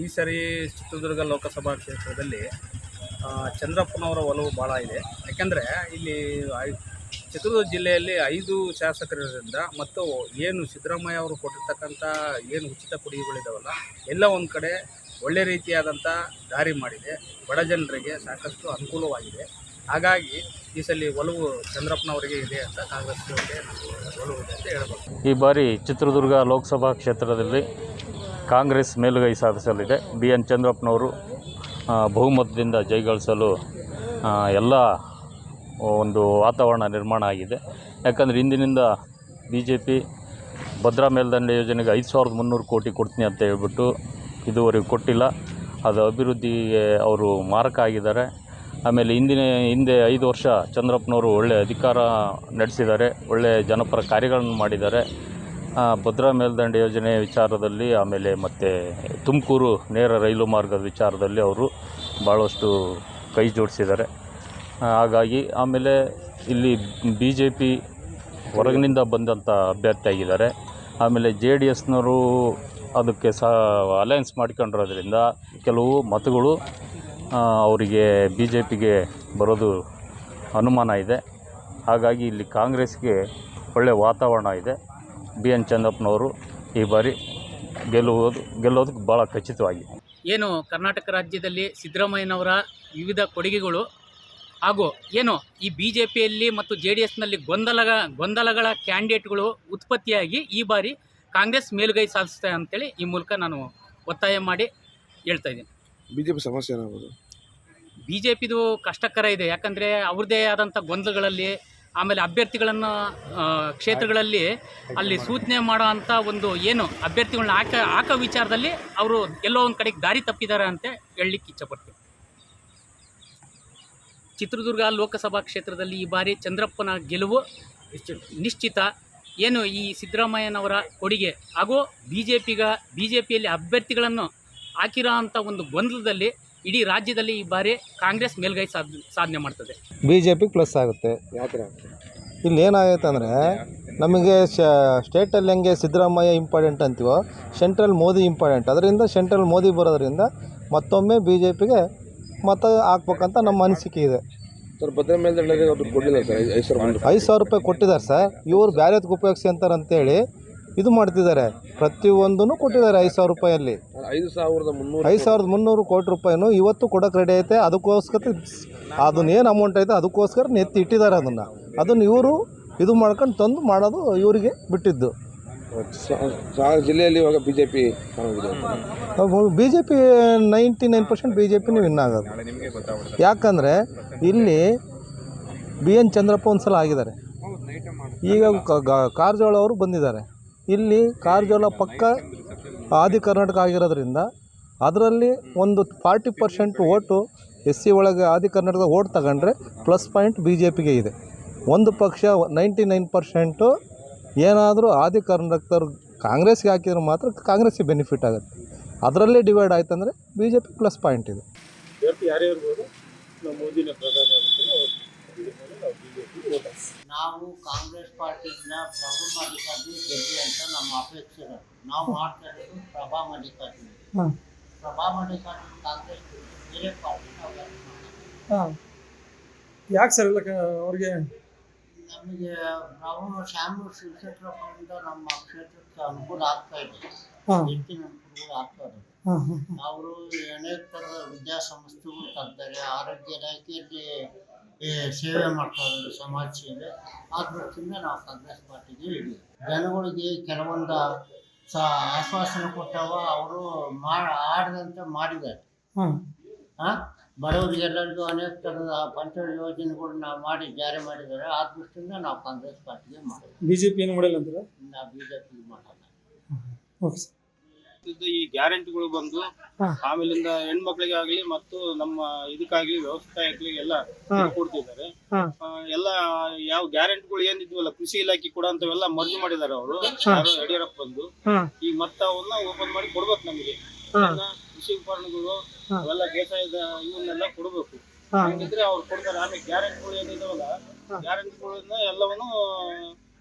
ಈ ಸರಿ ಚಿತ್ರದುರ್ಗ ಲೋಕಸಭಾ ಕ್ಷೇತ್ರದಲ್ಲಿ ಚಂದ್ರಪ್ಪನವರ ಒಲವು ಭಾಳ ಇದೆ. ಯಾಕೆಂದರೆ ಇಲ್ಲಿ ಚಿತ್ರದುರ್ಗ ಜಿಲ್ಲೆಯಲ್ಲಿ ಐದು ಶಾಸಕರಿರೋದ್ರಿಂದ ಮತ್ತು ಏನು ಸಿದ್ದರಾಮಯ್ಯ ಅವರು ಕೊಟ್ಟಿರ್ತಕ್ಕಂಥ ಏನು ಉಚಿತ ಕೊಡುಗೆಗಳಿದಾವಲ್ಲ ಎಲ್ಲ ಒಂದು ಕಡೆ ಒಳ್ಳೆ ರೀತಿಯಾದಂಥ ದಾರಿ ಮಾಡಿದೆ. ಬಡ ಜನರಿಗೆ ಸಾಕಷ್ಟು ಅನುಕೂಲವಾಗಿದೆ. ಹಾಗಾಗಿ ಈ ಸಲ ಒಲವು ಚಂದ್ರಪ್ಪನವರಿಗೆ ಇದೆ ಅಂತ ಕಾಂಗ್ರೆಸ್ ಒಲವು ಇದೆ ಅಂತ ಹೇಳ್ಬೋದು. ಈ ಬಾರಿ ಚಿತ್ರದುರ್ಗ ಲೋಕಸಭಾ ಕ್ಷೇತ್ರದಲ್ಲಿ ಕಾಂಗ್ರೆಸ್ ಮೇಲುಗೈ ಸಾಧಿಸಲಿದೆ. ಬಿ. ಎನ್. ಚಂದ್ರಪ್ಪನವರು ಬಹುಮತದಿಂದ ಜೈಗಳಿಸಲು ಎಲ್ಲ ಒಂದು ವಾತಾವರಣ ನಿರ್ಮಾಣ ಆಗಿದೆ. ಯಾಕಂದರೆ ಇಂದಿನಿಂದ ಬಿ ಜೆ ಪಿ ಭದ್ರಾ ಮೇಲ್ದಂಡೆ ಯೋಜನೆಗೆ ಐದು ಸಾವಿರದ ಮುನ್ನೂರು ಕೋಟಿ ಕೊಡ್ತೀನಿ ಅಂತ ಹೇಳ್ಬಿಟ್ಟು ಇದುವರೆಗೂ ಕೊಟ್ಟಿಲ್ಲ. ಅದು ಅಭಿವೃದ್ಧಿಗೆ ಅವರು ಮಾರಕ ಆಗಿದ್ದಾರೆ. ಆಮೇಲೆ ಹಿಂದಿನ ಹಿಂದೆ ಐದು ವರ್ಷ ಚಂದ್ರಪ್ಪನವರು ಒಳ್ಳೆಯ ಅಧಿಕಾರ ನಡೆಸಿದ್ದಾರೆ ಒಳ್ಳೆಯ ಜನಪರ ಕಾರ್ಯಗಳನ್ನು ಮಾಡಿದ್ದಾರೆ. ಭದ್ರಾ ಮೇಲ್ದಂಡೆ ಯೋಜನೆ ವಿಚಾರದಲ್ಲಿ ಆಮೇಲೆ ಮತ್ತು ತುಮಕೂರು ನೇರ ರೈಲು ಮಾರ್ಗದ ವಿಚಾರದಲ್ಲಿ ಅವರು ಭಾಳಷ್ಟು ಕೈ ಜೋಡಿಸಿದ್ದಾರೆ. ಹಾಗಾಗಿ ಆಮೇಲೆ ಇಲ್ಲಿ ಬಿ ಜೆ ಪಿ ಹೊರಗಿನಿಂದ ಬಂದಂಥ ಅಭ್ಯರ್ಥಿಯಾಗಿದ್ದಾರೆ ಆಮೇಲೆ ಜೆ ಡಿ ಎಸ್ನವರು ಅದಕ್ಕೆ ಸಹ ಅಲಯನ್ಸ್ ಮಾಡ್ಕೊಂಡಿರೋದ್ರಿಂದ ಕೆಲವು ಮತಗಳು ಅವರಿಗೆ ಬಿ ಜೆ ಪಿಗೆ ಬರೋದು ಅನುಮಾನ ಇದೆ. ಹಾಗಾಗಿ ಇಲ್ಲಿ ಕಾಂಗ್ರೆಸ್ಗೆ ಒಳ್ಳೆಯ ವಾತಾವರಣ ಇದೆ. ಬಿ ಎನ್ ಚಂದಪ್ಪನವರು ಈ ಬಾರಿ ಗೆಲ್ಲುವುದು ಗೆಲ್ಲೋದಕ್ಕೆ ಭಾಳ ಖಚಿತವಾಗಿ. ಏನು ಕರ್ನಾಟಕ ರಾಜ್ಯದಲ್ಲಿ ಸಿದ್ದರಾಮಯ್ಯನವರ ವಿವಿಧ ಕೊಡುಗೆಗಳು ಹಾಗೂ ಏನು ಈ ಬಿ ಜೆ ಪಿಯಲ್ಲಿ ಮತ್ತು ಜೆ ಡಿ ಎಸ್ನಲ್ಲಿ ಗೊಂದಲ ಗೊಂದಲಗಳ ಕ್ಯಾಂಡಿಡೇಟ್ಗಳು ಉತ್ಪತ್ತಿಯಾಗಿ ಈ ಬಾರಿ ಕಾಂಗ್ರೆಸ್ ಮೇಲುಗೈ ಸಾಧಿಸ್ತಾ ಅಂತೇಳಿ ಈ ಮೂಲಕ ನಾನು ಒತ್ತಾಯ ಮಾಡಿ ಹೇಳ್ತಾ ಇದ್ದೀನಿ. ಬಿಜೆಪಿ ಸಮಸ್ಯೆ ಏನಾಗ್ಬೋದು? ಬಿ ಜೆ ಪಿದು ಕಷ್ಟಕರ ಇದೆ. ಯಾಕಂದರೆ ಅವ್ರದ್ದೇ ಆದಂಥ ಗೊಂದಲಗಳಲ್ಲಿ ಆಮೇಲೆ ಅಭ್ಯರ್ಥಿಗಳನ್ನು ಕ್ಷೇತ್ರಗಳಲ್ಲಿ ಅಲ್ಲಿ ಸೂಚನೆ ಮಾಡೋ ಅಂಥ ಒಂದು ಏನು ಅಭ್ಯರ್ಥಿಗಳನ್ನ ಹಾಕ, ಹಾಕೋ ವಿಚಾರದಲ್ಲಿ ಅವರು ಎಲ್ಲೋ ಒಂದು ಕಡೆಗೆ ದಾರಿ ತಪ್ಪಿದ್ದಾರೆ ಅಂತ ಹೇಳಲಿಕ್ಕೆ ಇಚ್ಛಪಡ್ತೀನಿ. ಚಿತ್ರದುರ್ಗ ಲೋಕಸಭಾ ಕ್ಷೇತ್ರದಲ್ಲಿ ಈ ಬಾರಿ ಚಂದ್ರಪ್ಪನ ಗೆಲುವು ನಿಶ್ಚಿತ. ಏನು ಈ ಸಿದ್ದರಾಮಯ್ಯನವರ ಕೊಡುಗೆ ಹಾಗೂ ಬಿ ಜೆ ಪಿಗ ಬಿ ಜೆ ಪಿಯಲ್ಲಿ ಅಭ್ಯರ್ಥಿಗಳನ್ನು ಹಾಕಿರೋ ಅಂಥ ಒಂದು ಗೊಂದಲದಲ್ಲಿ ಇಡೀ ರಾಜ್ಯದಲ್ಲಿ ಈ ಬಾರಿ ಕಾಂಗ್ರೆಸ್ ಮೇಲ್ಗೈ ಸಾಧ ಸಾಧನೆ ಮಾಡ್ತದೆ. ಬಿ ಜೆ ಪಿ ಪ್ಲಸ್ ಆಗುತ್ತೆ. ಯಾಕೆ ಇಲ್ಲಿ ಏನಾಗೈತೆ ಅಂದರೆ ನಮಗೆ ಶ ಸ್ಟೇಟಲ್ಲಿ ಹೆಂಗೆ ಸಿದ್ದರಾಮಯ್ಯ ಇಂಪಾರ್ಟೆಂಟ್ ಅಂತೀವೋ ಸೆಂಟ್ರಲ್ ಮೋದಿ ಇಂಪಾರ್ಟೆಂಟ್. ಅದರಿಂದ ಸೆಂಟ್ರಲ್ ಮೋದಿ ಬರೋದರಿಂದ ಮತ್ತೊಮ್ಮೆ ಬಿ ಜೆ ಪಿಗೆ ಮತ ಹಾಕ್ಬೇಕಂತ ನಮ್ಮ ಅನಿಸಿಕೆ ಇದೆ. ಸರ್ ಭದ್ರಾ ಮೇಲೆ ಅವ್ರು ಕೊಡಲಿಲ್ಲ ಸರ್ ಐದು ಸಾವಿರ ಮುನ್ನೂರು ಐದು ಸಾವಿರ ರೂಪಾಯಿ ಕೊಟ್ಟಿದ್ದಾರೆ ಸರ್. ಇವರು ಬ್ಯಾರೆದಕ್ಕೆ ಉಪಯೋಗಿಸಿ ಅಂತಾರೆ ಅಂತೇಳಿ ಇದು ಮಾಡ್ತಿದ್ದಾರೆ. ಪ್ರತಿಯೊಂದೂ ಕೊಟ್ಟಿದ್ದಾರೆ ಐದು ಸಾವಿರ ರೂಪಾಯಲ್ಲಿ. ಐದು ಸಾವಿರದ ಮುನ್ನೂರು ಐದು ಸಾವಿರದ ಮುನ್ನೂರು ಕೋಟಿ ರೂಪಾಯಿನೂ ಇವತ್ತು ಕೊಡೋಕೆ ರೆಡಿ ಐತೆ. ಅದಕ್ಕೋಸ್ಕರ ಅದನ್ನೇನು ಅಮೌಂಟ್ ಐತೆ ಅದಕ್ಕೋಸ್ಕರ ನೆತ್ತಿ ಇಟ್ಟಿದ್ದಾರೆ ಅದನ್ನು. ಅದನ್ನು ಇವರು ಇದು ಮಾಡ್ಕೊಂಡು ತಂದು ಮಾಡೋದು ಇವರಿಗೆ ಬಿಟ್ಟಿದ್ದು. ಜಿಲ್ಲೆಯಲ್ಲಿ ಇವಾಗ B J P B J P ninety nine percent B J ಪಿನೇ win ಆಗೋದು ಯಾಕಂದರೆ ಇಲ್ಲಿ ಬಿ ಎನ್ ಚಂದ್ರಪ್ಪ ಒಂದು ಸಲ ಆಗಿದ್ದಾರೆ. ಈಗ ಕ- ಗ- ಕಾರಜೋಳ ಅವರು ಬಂದಿದ್ದಾರೆ. ಇಲ್ಲಿ ಕಾರಜೋಳ ಪಕ್ಕ ಆದಿ ಕರ್ನಾಟಕ ಆಗಿರೋದ್ರಿಂದ ಅದರಲ್ಲಿ ಒಂದು forty percent vote S C ಒಳಗೆ ಆದಿ ಕರ್ನಾಟಕದ ಓಟ್ ತಗೊಂಡ್ರೆ ಪ್ಲಸ್ ಪಾಯಿಂಟ್ ಬಿ ಜೆ ಪಿಗೆ ಇದೆ. ಒಂದು ಪಕ್ಷ ನೈಂಟಿ ನೈನ್ ಪರ್ಸೆಂಟು ಏನಾದರೂ ಆದಿ ಕರ್ನಾಟಕದವ್ರು ಕಾಂಗ್ರೆಸ್ಗೆ ಹಾಕಿದ್ರೆ ಮಾತ್ರ ಕಾಂಗ್ರೆಸ್ಗೆ ಬೆನಿಫಿಟ್ ಆಗುತ್ತೆ. ಅದರಲ್ಲೇ divide ಆಯ್ತಂದರೆ B J P plus point ಇದೆ. ನಾವು ಕಾಂಗ್ರೆಸ್ ಪಾರ್ಟಿಯಿಂದ ಪ್ರಭು ಮಲ್ಲಿಕಾರ್ಜುನ್ ಗೆಲ್ಲಿ ಅಂತ ನಮ್ಮ ಅಪೇಕ್ಷೆ. ನಾವು ಮಾಡ್ತಾ ಇರೋದು ಪ್ರಭಾ ಮಲ್ಲಿಕಾರ್ಜುನ್. ಪ್ರಭಾ ಮಲ್ಲಿಕಾರ್ಜುನ್ ಕಾಂಗ್ರೆಸ್ ಬೇರೆ ಪಾರ್ಟಿ ನಾವು ಯಾಕೆ ಮಾಡೋದು? ಹಾಂ. ಯಾಕೆ ಸರ್ ಇಲ್ಲ ಅವ್ರಿಗೆ ನಮಗೆ ಪ್ರಭು ಶ್ರೀ ಶಿವಶೆಟ್ಟರಪ್ಪನಿಂದ ನಮ್ಮ ಕ್ಷೇತ್ರಕ್ಕೆ ಅನುಕೂಲ ಆಗ್ತಾ ಇದೆ. ಹೆಚ್ಚಿನ ಅನುಕೂಲ ಆಗ್ತಾ ಇದೆ. ಅವರು ಅನೇಕ ಥರದ ವಿದ್ಯಾಸಂಸ್ಥೆಗಳು ತರ್ತಾರೆ ಆರೋಗ್ಯ ಇಲಾಖೆಯಲ್ಲಿ ಸೇವೆ ಮಾಡ್ತಾ ಇದ್ದಾರೆ ಸಮಾಜ ಸೇವೆ. ಆ ದೃಷ್ಟಿಯಿಂದ ನಾವು ಕಾಂಗ್ರೆಸ್ ಪಾರ್ಟಿಗೆ ಇಡೀವಿ ಜನಗಳಿಗೆ ಕೆಲವೊಂದು ಸ ಆಶ್ವಾಸನೆ ಕೊಟ್ಟವ ಅವರು ಮಾ ಆಡದಂತೆ ಮಾಡಿದ್ದಾರೆ. ಹಾಂ. ಬಡವರಿಗೆಲ್ಲರಿಗೂ ಅನೇಕ ಥರದ ಪಂಚಾಯತ್ ಯೋಜನೆಗಳನ್ನ ಮಾಡಿ ಜಾರಿ ಮಾಡಿದ್ದಾರೆ. ಆ ದೃಷ್ಟಿಯಿಂದ ನಾವು ಕಾಂಗ್ರೆಸ್ ಪಾರ್ಟಿಗೆ ಮಾಡಿದ್ವಿ ಬಿ ಜೆ ಪಿ ಏನು ಮಾಡಿಲ್ಲ ಅಂತೀರಾ? ನಾವು ಬಿ ಜೆ ಪಿಗೆ ಮಾಡಲ್ಲ ಓಕೆ ಸರ್. ಈ ಗ್ಯಾರಂಟಿಗಳು ಬಂದು ಆಮೇಲೆ ಆಮೇಲಿಂದ ಹೆಣ್ಮಕ್ಳಿಗೆ ಆಗ್ಲಿ ಮತ್ತು ನಮ್ಮ ಇದಕ್ಕಾಗ್ಲಿ ವ್ಯವಸಾಯಕ್ಲಿ ಎಲ್ಲ ಕೊಡ್ತಿದ್ದಾರೆ. ಹಾ. ಆ, ಎಲ್ಲ ಯಾವ ಗ್ಯಾರಂಟಿಗಳು ಏನಿದ್ವಲ್ಲ ಕೃಷಿ ಇಲಾಖೆ ಕೂಡ ಅಂತವೆಲ್ಲ ಮರ್ಜಿ ಮಾಡಿದ್ದಾರೆ ಅವರು. ಯಾರು ಯಡಿಯೂರಪ್ಪ ಬಂದು ಈ ಈಗ ಮತ್ತೆ ಅವನ್ನ ಓಪನ್ ಮಾಡಿ ಕೊಡ್ಬೇಕು ನಮಗೆ. ಹಾಂ. ಕೃಷಿ ಉಪಕರಣಗಳು. ಅವೆಲ್ಲ ಬೇಸಾಯದ ಇವನ್ನೆಲ್ಲ ಕೊಡ್ಬೇಕು. ಹಂಗಿದ್ರೆ ಅವ್ರು ಕೊಡ್ತಾರೆ. ಆಮೇಲೆ ಗ್ಯಾರಂಟಿಗಳು ಏನಿದಾವಲ್ಲ ಗ್ಯಾರಂಟಿಗಳನ್ನ ಎಲ್ಲವನ್ನು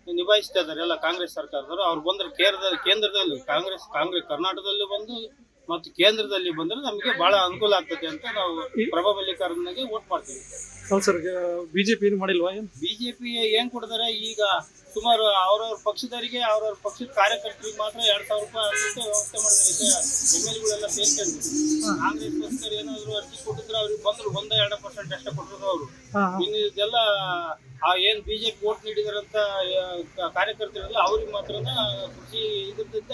ನಿಭಾಯಿಸ್ತಾ ಇದಾರೆ ಎಲ್ಲ ಕಾಂಗ್ರೆಸ್ ಸರ್ಕಾರದವರು. ಅವ್ರು ಬಂದ್ರೆ ಕೇರದ ಕೇಂದ್ರದಲ್ಲಿ ಕಾಂಗ್ರೆಸ್ ಕಾಂಗ್ರೆಸ್ ಕರ್ನಾಟಕದಲ್ಲಿ ಬಂದು ಮತ್ತು ಕೇಂದ್ರದಲ್ಲಿ ಬಂದ್ರೆ ನಮಗೆ ಬಹಳ ಅನುಕೂಲ ಆಗ್ತದೆ ಅಂತ ನಾವು ಪ್ರಭಾ ಮಲ್ಲಿಕಾರ್ಜುನಗೆ ವೋಟ್ ಮಾಡ್ತೀವಿ. ಸರ್ ಬಿಜೆಪಿ ಏನು ಮಾಡಿಲ್ವಾ ಏನು? ಬಿಜೆಪಿ ಏನ್ ಕೊಡ್ತಾರೆ ಈಗ ಸುಮಾರು ಅವ್ರವ್ರ ಪಕ್ಷದವರಿಗೆ ಅವ್ರವ್ರ ಪಕ್ಷದ ಕಾರ್ಯಕರ್ತರಿಗೆ ಮಾತ್ರ ಎರಡ್ ಸಾವಿರ ರೂಪಾಯಿ ಅಷ್ಟು ವ್ಯವಸ್ಥೆ ಮಾಡಿದ್ದಾರೆ. ಎಂ ಎಲ್ ಗಳೆಲ್ಲ ಸೇರ್ಕೊಂಡು ಕಾಂಗ್ರೆಸ್ ಪಕ್ಷದವ್ರು ಏನಾದ್ರು ಅರ್ಜಿ ಕೊಟ್ಟಿದ್ರೆ ಅವ್ರಿಗೆ ಬಂದ್ರು ಒಂದ ಎರಡು ಪರ್ಸೆಂಟ್ ಅಷ್ಟೇ ಕೊಟ್ಟರು ಅವರು. ಇನ್ನು ಇದೆಲ್ಲ ಆ ಏನ್ ಬಿಜೆಪಿ ವೋಟ್ ನೀಡಿದಾರಂತ ಕಾರ್ಯಕರ್ತರಲ್ಲ ಅವ್ರಿಗೆ ಮಾತ್ರನ ಕೃಷಿ ಇದ್ರದಿಂದ